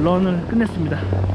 런을 끝냈습니다.